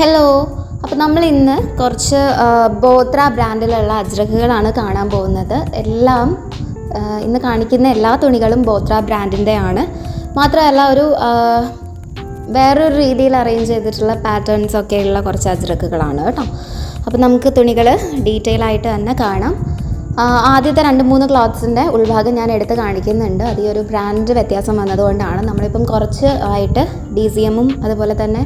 Hello അപ്പോൾ നമ്മൾ ഇന്ന് കുറച്ച് ബോത്ര ബ്രാൻഡിലുള്ള അജ്രക്കുകളാണ് കാണാൻ പോകുന്നത്. എല്ലാം ഇന്ന് കാണിക്കുന്ന എല്ലാ തുണികളും ബോത്ര ബ്രാൻഡിന്റെയാണ് മാത്രമല്ല ഒരു വേറൊരു രീതിയിൽ അറേഞ്ച് ചെയ്തിട്ടുള്ള പാറ്റേൺസ് ഒക്കെയുള്ള കുറച്ച് അജ്രക്കുകളാണ് കേട്ടോ. അപ്പോൾ നമുക്ക് തുണികൾ ഡീറ്റെയിൽ ആയിട്ട് തന്നെ കാണാം. ആദ്യത്തെ രണ്ട് മൂന്ന് ക്ലോത്ത്സിന്റെ ഉൾഭാഗം ഞാൻ എടുത്ത് കാണിക്കുന്നുണ്ട്. അത് ഈ ഒരു ബ്രാൻഡ് വ്യത്യാസം വന്നതുകൊണ്ടാണ്. നമ്മളിപ്പം കുറച്ച് ആയിട്ട് ഡി സി എമ്മും അതുപോലെ തന്നെ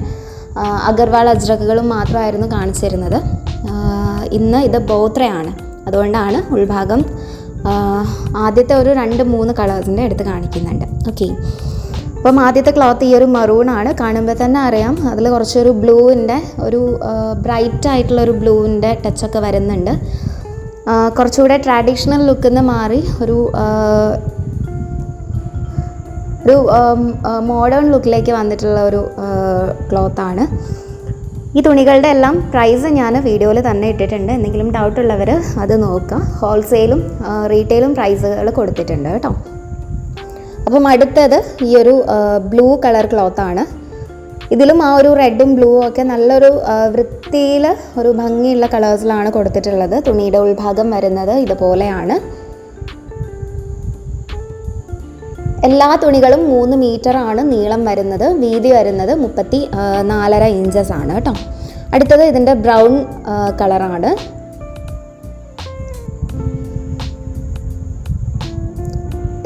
അഗർവാൾ അജ്രക്കുകളും മാത്രമായിരുന്നു കാണിച്ചിരുന്നത്. ഇന്ന് ഇത് ബോത്രയാണ്. അതുകൊണ്ടാണ് ഉൾഭാഗം ആദ്യത്തെ ഒരു രണ്ട് മൂന്ന് കളേഴ്സിന്റെ എടുത്ത് കാണിക്കുന്നുണ്ട്. ഓക്കെ. അപ്പം ആദ്യത്തെ ക്ലോത്ത് ഈ ഒരു മറൂൺ ആണ്. കാണുമ്പോൾ തന്നെ അറിയാം അതിൽ കുറച്ചൊരു ബ്ലൂവിന്റെ ഒരു ബ്രൈറ്റ് ആയിട്ടുള്ള ഒരു ബ്ലൂവിന്റെ ടച്ചൊക്കെ വരുന്നുണ്ട്. കുറച്ചുകൂടെ ട്രാഡീഷണൽ ലുക്കിൽ നിന്ന് മാറി ഒരു ഒരു മോഡേൺ ലുക്കിലേക്ക് വന്നിട്ടുള്ള ഒരു ക്ലോത്താണ് ഈ തുണികളുടെ എല്ലാം പ്രൈസ് ഞാൻ വീഡിയോയിൽ തന്നെ ഇട്ടിട്ടുണ്ട്. എന്തെങ്കിലും ഡൗട്ട് ഉള്ളവർ അത് നോക്കുക ഹോൾസെയിലും റീറ്റെയിലും പ്രൈസുകൾ കൊടുത്തിട്ടുണ്ട് കേട്ടോ. അപ്പം അടുത്തത് ഈ ഒരു ബ്ലൂ കളർ ക്ലോത്താണ് ഇതിലും ആ ഒരു റെഡും ബ്ലൂ ഒക്കെ നല്ലൊരു വൃത്തിയിൽ ഒരു ഭംഗിയുള്ള കളേഴ്സിലാണ് കൊടുത്തിട്ടുള്ളത്. തുണിയുടെ ഉൾഭാഗം വരുന്നത് ഇതുപോലെയാണ്. എല്ലാ തുണികളും മൂന്ന് മീറ്റർ ആണ് നീളം വരുന്നത്. വീതി വരുന്നത് മുപ്പത്തി നാലര ഇഞ്ചസ് ആണ് കേട്ടോ. അടുത്തത് ഇതിന്റെ ബ്രൗൺ കളറാണ്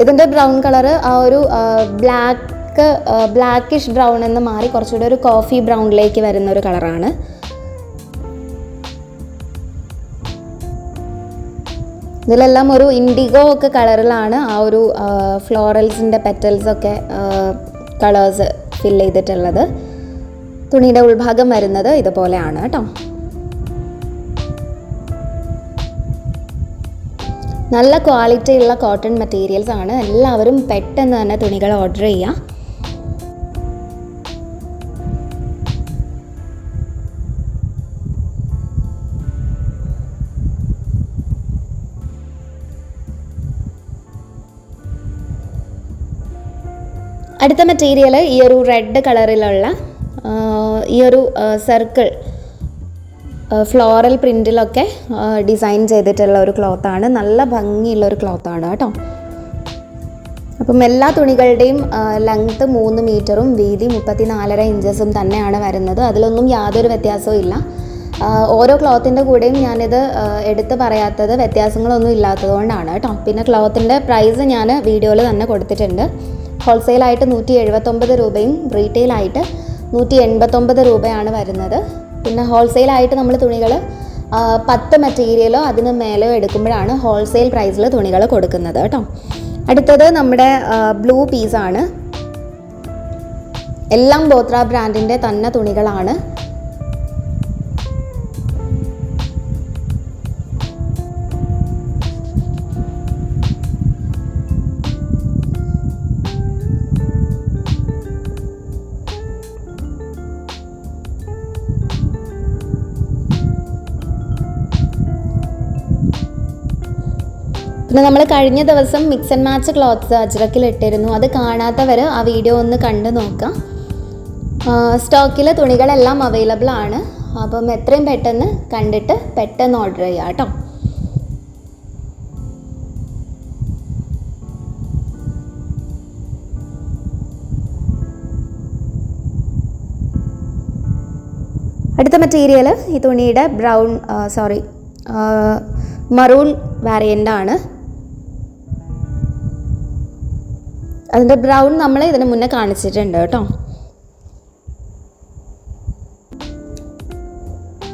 ഇതിന്റെ ബ്രൗൺ കളറ് ആ ഒരു ബ്ലാക്ക് ബ്ലാക്കിഷ് ബ്രൗൺ എന്ന് മാറി കുറച്ചുകൂടെ ഒരു കോഫി ബ്രൗണിലേക്ക് വരുന്ന ഒരു കളറാണ് ഇതിലെല്ലാം ഒരു ഇൻഡിഗോ ഒക്കെ കളറിലാണ് ആ ഒരു ഫ്ലോറൽസിന്റെ പെറ്റൽസൊക്കെ കളേഴ്സ് ഫിൽ ചെയ്തിട്ടുള്ളത്. തുണിയുടെ ഉൾഭാഗം വരുന്നത് ഇതുപോലെയാണ് കേട്ടോ. നല്ല ക്വാളിറ്റി ഉള്ള കോട്ടൺ മെറ്റീരിയൽസ് ആണ്. എല്ലാവരും പെട്ടെന്ന് തന്നെ തുണികൾ ഓർഡർ ചെയ്യുക. അടുത്ത മെറ്റീരിയൽ ഈ ഒരു റെഡ് കളറിലുള്ള ഈ ഒരു സർക്കിൾ ഫ്ലോറൽ പ്രിന്റിലൊക്കെ ഡിസൈൻ ചെയ്തിട്ടുള്ള ഒരു ക്ലോത്താണ് നല്ല ഭംഗിയുള്ള ഒരു ക്ലോത്താണ് കേട്ടോ. അപ്പം എല്ലാ തുണികളുടെയും ലെങ്ത്ത് മൂന്ന് മീറ്ററും വീതി മുപ്പത്തി നാലര ഇഞ്ചസും തന്നെയാണ് വരുന്നത്. അതിലൊന്നും യാതൊരു വ്യത്യാസവും ഇല്ല. ഓരോ ക്ലോത്തിന്റെ കൂടെയും ഞാനിത് എടുത്ത് പറയാത്തത് വ്യത്യാസങ്ങളൊന്നും ഇല്ലാത്തത് കൊണ്ടാണ് കേട്ടോ. പിന്നെ ക്ലോത്തിന്റെ പ്രൈസ് ഞാൻ വീഡിയോയിൽ തന്നെ കൊടുത്തിട്ടുണ്ട്. ഹോൾസെയിലായിട്ട് നൂറ്റി എഴുപത്തൊമ്പത് രൂപയും റീറ്റെയിലായിട്ട് നൂറ്റി എൺപത്തൊമ്പത് രൂപയാണ് വരുന്നത്. പിന്നെ ഹോൾസെയിലായിട്ട് നമ്മൾ തുണികൾ പത്ത് മെറ്റീരിയലോ അതിന് മേലോ എടുക്കുമ്പോഴാണ് ഹോൾസെയിൽ പ്രൈസിൽ തുണികൾ കൊടുക്കുന്നത് കേട്ടോ. അടുത്തത് നമ്മുടെ ബ്ലൂ പീസാണ് എല്ലാം ബോത്ര ബ്രാൻഡിന്റെ തന്നെ തുണികളാണ്. പിന്നെ നമ്മൾ കഴിഞ്ഞ ദിവസം മിക്സ് ആൻഡ് മാച്ച് ക്ലോത്ത്സ് അജ്രക്കിൽ ഇട്ടിരുന്നു അത് കാണാത്തവർ ആ വീഡിയോ ഒന്ന് കണ്ടു നോക്കാം. സ്റ്റോക്കിൽ തുണികളെല്ലാം അവൈലബിൾ ആണ്. അപ്പം എത്രയും പെട്ടെന്ന് കണ്ടിട്ട് പെട്ടെന്ന് ഓർഡർ ചെയ്യാം കേട്ടോ. അടുത്ത മെറ്റീരിയൽ ഈ തുണിയുടെ ബ്രൗൺ സോറി മറൂൺ വാരിയന്റ് ആണ്. അതിന്റെ ബ്രൗൺ നമ്മൾ ഇതിന് മുന്നേ കാണിച്ചിട്ടുണ്ട് കേട്ടോ.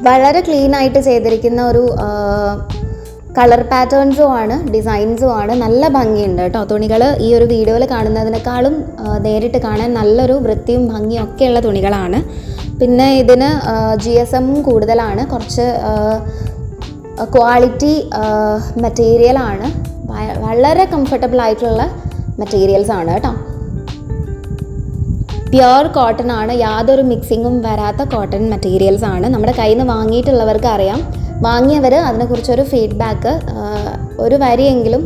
വളരെ ക്ലീൻ ആയിട്ട് ചെയ്തിരിക്കുന്ന ഒരു കളർ പാറ്റേൺസും ആണ് ഡിസൈൻസും ആണ്. നല്ല ഭംഗിയുണ്ട് കേട്ടോ. തുണികൾ ഈ ഒരു വീഡിയോയിൽ കാണുന്നതിനേക്കാളും നേരിട്ട് കാണാൻ നല്ലൊരു വൃത്തിയും ഭംഗിയും ഒക്കെയുള്ള തുണികളാണ്. പിന്നെ ഇതിന് ജി എസ് എമ്മും കൂടുതലാണ്. കുറച്ച് ക്വാളിറ്റി മെറ്റീരിയലാണ് വളരെ കംഫർട്ടബിൾ ആയിട്ടുള്ള മെറ്റീരിയൽസ് ആണ് കേട്ടോ. പ്യുർ കോട്ടൺ ആണ്. യാതൊരു മിക്സിങ്ങും വരാത്ത കോട്ടൺ മെറ്റീരിയൽസ് ആണ്. നമ്മുടെ കയ്യിൽ നിന്ന് വാങ്ങിയിട്ടുള്ളവർക്ക് അറിയാം. വാങ്ങിയവർ അതിനെക്കുറിച്ചൊരു ഫീഡ്ബാക്ക് ഒരു വരിയെങ്കിലും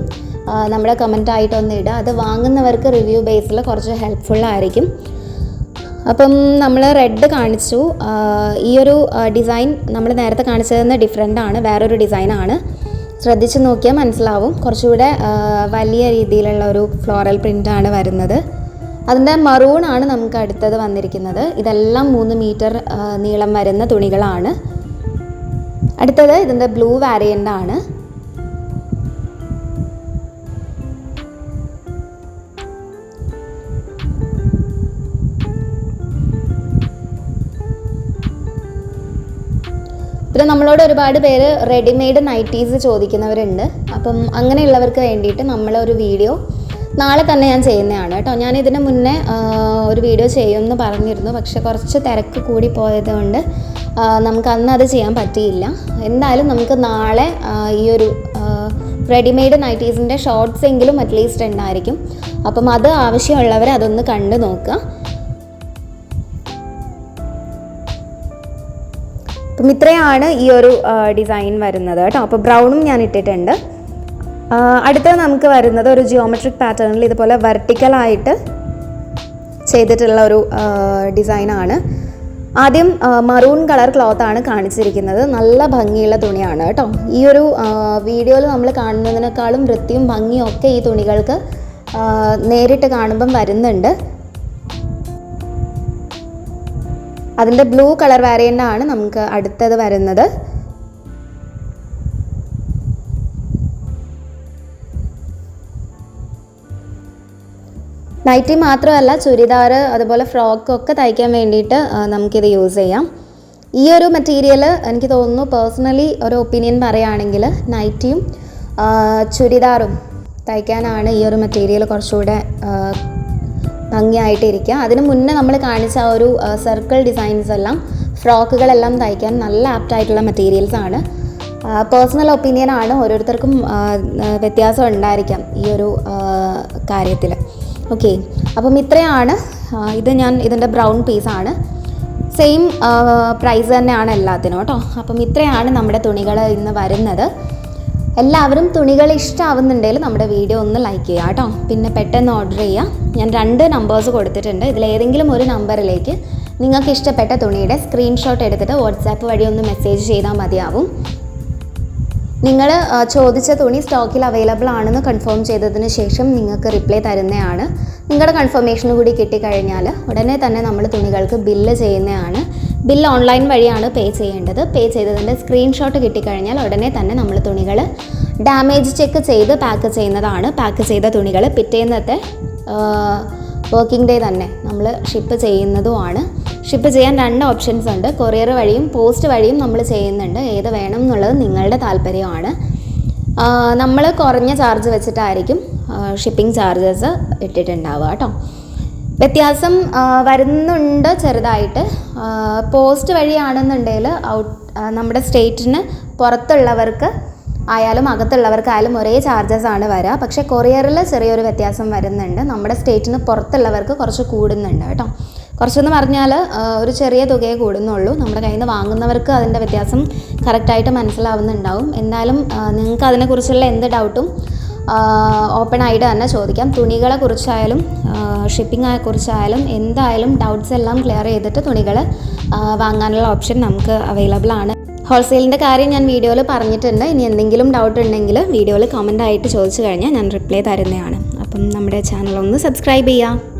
നമ്മുടെ കമന്റ് ആയിട്ടൊന്ന് ഇടുക. അത് വാങ്ങുന്നവർക്ക് റിവ്യൂ ബേസിൽ കുറച്ച് ഹെൽപ്ഫുൾ ആയിരിക്കും. അപ്പം നമ്മൾ റെഡ് കാണിച്ചു. ഈ ഒരു ഡിസൈൻ നമ്മൾ നേരത്തെ കാണിച്ചതെന്ന് ഡിഫറെന്റ് ആണ്. വേറൊരു ഡിസൈനാണ് ശ്രദ്ധിച്ച് നോക്കിയാൽ മനസ്സിലാവും. കുറച്ചുകൂടെ വലിയ രീതിയിലുള്ള ഒരു ഫ്ലോറൽ ആണ് വരുന്നത്. അതിന്റെ മറൂൺ ആണ് നമുക്ക് അടുത്തത് വന്നിരിക്കുന്നത്. ഇതെല്ലാം മൂന്ന് മീറ്റർ നീളം വരുന്ന തുണികളാണ്. അടുത്തത് ഇതിന്റെ ബ്ലൂ വാരിയന്റ് ആണ്. പിന്നെ നമ്മളോട് ഒരുപാട് പേര് റെഡിമെയ്ഡ് നൈറ്റീസ് ചോദിക്കുന്നവരുണ്ട്. അപ്പം അങ്ങനെയുള്ളവർക്ക് വേണ്ടിയിട്ട് നമ്മളൊരു വീഡിയോ നാളെ തന്നെ ഞാൻ ചെയ്യുന്നതാണ് കേട്ടോ. ഞാൻ ഇതിന് മുന്നേ ഒരു വീഡിയോ ചെയ്യുമെന്ന് പറഞ്ഞിരുന്നു. പക്ഷെ കുറച്ച് തിരക്ക് കൂടി പോയത് കൊണ്ട് നമുക്ക് അന്ന് അത് ചെയ്യാൻ പറ്റിയില്ല. എന്തായാലും നമുക്ക് നാളെ ഈ ഒരു റെഡിമെയ്ഡ് നൈറ്റീസിന്റെ ഷോർട്സ് എങ്കിലും അറ്റ്ലീസ്റ്റ് ഉണ്ടായിരിക്കും. അപ്പം അത് ആവശ്യമുള്ളവർ അതൊന്ന് കണ്ടു നോക്കുക. അപ്പം ഇത്രയാണ് ഈ ഒരു ഡിസൈൻ വരുന്നത് കേട്ടോ. അപ്പോൾ ബ്രൗണും ഞാൻ ഇട്ടിട്ടുണ്ട്. അടുത്തത് നമുക്ക് വരുന്നത് ഒരു ജിയോമെട്രിക് പാറ്റേണിൽ ഇതുപോലെ വെർട്ടിക്കലായിട്ട് ചെയ്തിട്ടുള്ള ഒരു ഡിസൈനാണ് ആദ്യം മറൂൺ കളർ ക്ലോത്ത് ആണ് കാണിച്ചിരിക്കുന്നത്. നല്ല ഭംഗിയുള്ള തുണിയാണ് കേട്ടോ. ഈ ഒരു വീഡിയോയിൽ നമ്മൾ കാണുന്നതിനേക്കാളും വൃത്തിയും ഭംഗിയും ഒക്കെ ഈ തുണികൾക്ക് നേരിട്ട് കാണുമ്പം വരുന്നുണ്ട്. അതിന്റെ ബ്ലൂ കളർ വേരിയന്റ് ആണ് നമുക്ക് അടുത്തത് വരുന്നത്. നൈറ്റി മാത്രമല്ല ചുരിദാർ അതുപോലെ ഫ്രോക്ക് ഒക്കെ തയ്ക്കാൻ വേണ്ടിയിട്ട് നമുക്കിത് യൂസ് ചെയ്യാം. ഈ ഒരു മെറ്റീരിയൽ എനിക്ക് തോന്നുന്നു പേഴ്സണലി ഒരു ഒപ്പീനിയൻ പറയുകയാണെങ്കിൽ നൈറ്റിയും ചുരിദാറും തയ്ക്കാനാണ് ഈ ഒരു മെറ്റീരിയൽ കുറച്ചുകൂടെ ഭംഗിയായിട്ടിരിക്കുക അതിന് മുന്നേ നമ്മൾ കാണിച്ച ആ ഒരു സർക്കിൾ ഡിസൈൻസ് എല്ലാം ഫ്രോക്കുകളെല്ലാം തയ്ക്കാൻ നല്ല ആപ്റ്റായിട്ടുള്ള മെറ്റീരിയൽസ് ആണ്. പേഴ്സണൽ ഒപ്പീനിയൻ ആണ് ഓരോരുത്തർക്കും വ്യത്യാസം ഉണ്ടായിരിക്കാം ഈ ഒരു കാര്യത്തിൽ ഓക്കെ അപ്പം ഇത്രയാണ് ഇത് ഞാൻ ഇതിന്റെ ബ്രൗൺ പീസാണ് സെയിം പ്രൈസ് തന്നെയാണ് എല്ലാത്തിനും കേട്ടോ. അപ്പം ഇത്രയാണ് നമ്മുടെ തുണികൾ ഇന്ന് വരുന്നത്. എല്ലാവരും തുണികൾ ഇഷ്ടമാവുന്നുണ്ടെങ്കിൽ നമ്മുടെ വീഡിയോ ഒന്ന് ലൈക്ക് ചെയ്യുക കേട്ടോ. പിന്നെ പെട്ടെന്ന് ഓർഡർ ചെയ്യുക. ഞാൻ രണ്ട് നമ്പേഴ്സ് കൊടുത്തിട്ടുണ്ട്. ഇതിലേതെങ്കിലും ഒരു നമ്പറിലേക്ക് നിങ്ങൾക്ക് ഇഷ്ടപ്പെട്ട തുണിയുടെ സ്ക്രീൻഷോട്ട് എടുത്തിട്ട് വാട്സാപ്പ് വഴി ഒന്ന് മെസ്സേജ് ചെയ്താൽ മതിയാവും. നിങ്ങൾ ചോദിച്ച തുണി സ്റ്റോക്കിൽ അവൈലബിൾ ആണെന്ന് കൺഫേം ചെയ്തതിന് ശേഷം നിങ്ങൾക്ക് റിപ്ലൈ തരുന്നതാണ്. നിങ്ങളുടെ കൺഫർമേഷൻ കൂടി കിട്ടിക്കഴിഞ്ഞാൽ ഉടനെ തന്നെ നമ്മൾ തുണികൾക്ക് ബില്ല് ചെയ്യുന്നതാണ്. ബില്ല് ഓൺലൈൻ വഴിയാണ് പേ ചെയ്യേണ്ടത്. പേ ചെയ്തതിന്റെ സ്ക്രീൻഷോട്ട് കിട്ടിക്കഴിഞ്ഞാൽ ഉടനെ തന്നെ നമ്മൾ തുണികൾ ഡാമേജ് ചെക്ക് ചെയ്ത് പാക്ക് ചെയ്യുന്നതാണ്. പാക്ക് ചെയ്ത തുണികൾ പിറ്റേന്നത്തെ വർക്കിംഗ് ഡേ തന്നെ നമ്മൾ ഷിപ്പ് ചെയ്യുന്നതുമാണ്. ഷിപ്പ് ചെയ്യാൻ രണ്ട് ഓപ്ഷൻസ് ഉണ്ട്. കൊറിയർ വഴിയും പോസ്റ്റ് വഴിയും നമ്മൾ ചെയ്യുന്നുണ്ട്. ഏത് വേണം എന്നുള്ളത് നിങ്ങളുടെ താല്പര്യമാണ്. നമ്മൾ കുറഞ്ഞ ചാർജ് വെച്ചിട്ടായിരിക്കും ഷിപ്പിംഗ് ചാർജസ് ഇട്ടിട്ടുണ്ടാവുക കേട്ടോ. വ്യത്യാസം വരുന്നുണ്ട് ചെറുതായിട്ട്. പോസ്റ്റ് വഴിയാണെന്നുണ്ടെങ്കിൽ ഔട്ട് നമ്മുടെ സ്റ്റേറ്റിന് പുറത്തുള്ളവർക്ക് ആയാലും അകത്തുള്ളവർക്കായാലും ഒരേ ചാർജസ് ആണ് വരിക. പക്ഷേ കൊറിയറിൽ ചെറിയൊരു വ്യത്യാസം വരുന്നുണ്ട്. നമ്മുടെ സ്റ്റേറ്റിന് പുറത്തുള്ളവർക്ക് കുറച്ച് കൂടുന്നുണ്ട് കേട്ടോ. കുറച്ചെന്ന് പറഞ്ഞാൽ ഒരു ചെറിയ തുകയെ കൂടുന്നുള്ളൂ. നമ്മുടെ കയ്യിൽ നിന്ന് വാങ്ങുന്നവർക്ക് അതിന്റെ വ്യത്യാസം കറക്റ്റായിട്ട് മനസ്സിലാവുന്നുണ്ടാവും. എന്തായാലും നിങ്ങൾക്ക് അതിനെക്കുറിച്ചുള്ള എന്ത് ഡൗട്ടും ഓപ്പൺ ആയിട്ട് തന്നെ ചോദിക്കാം. തുണികളെ കുറിച്ചായാലും ഷിപ്പിങ്ങിനെ കുറിച്ചായാലും എന്തായാലും ഡൗട്ട്സ് എല്ലാം ക്ലിയർ ചെയ്തിട്ട് തുണികൾ വാങ്ങാനുള്ള ഓപ്ഷൻ നമുക്ക് അവൈലബിൾ ആണ്. ഹോൾസെയിലിന്റെ കാര്യം ഞാൻ വീഡിയോയിൽ പറഞ്ഞിട്ടുണ്ട്. ഇനി എന്തെങ്കിലും ഡൗട്ട് ഉണ്ടെങ്കിൽ വീഡിയോയിൽ കമന്റ് ആയിട്ട് ചോദിച്ചു കഴിഞ്ഞാൽ ഞാൻ റിപ്ലൈ തരുന്നതാണ്. അപ്പം നമ്മുടെ ചാനൽ ഒന്ന് സബ്സ്ക്രൈബ് ചെയ്യുക.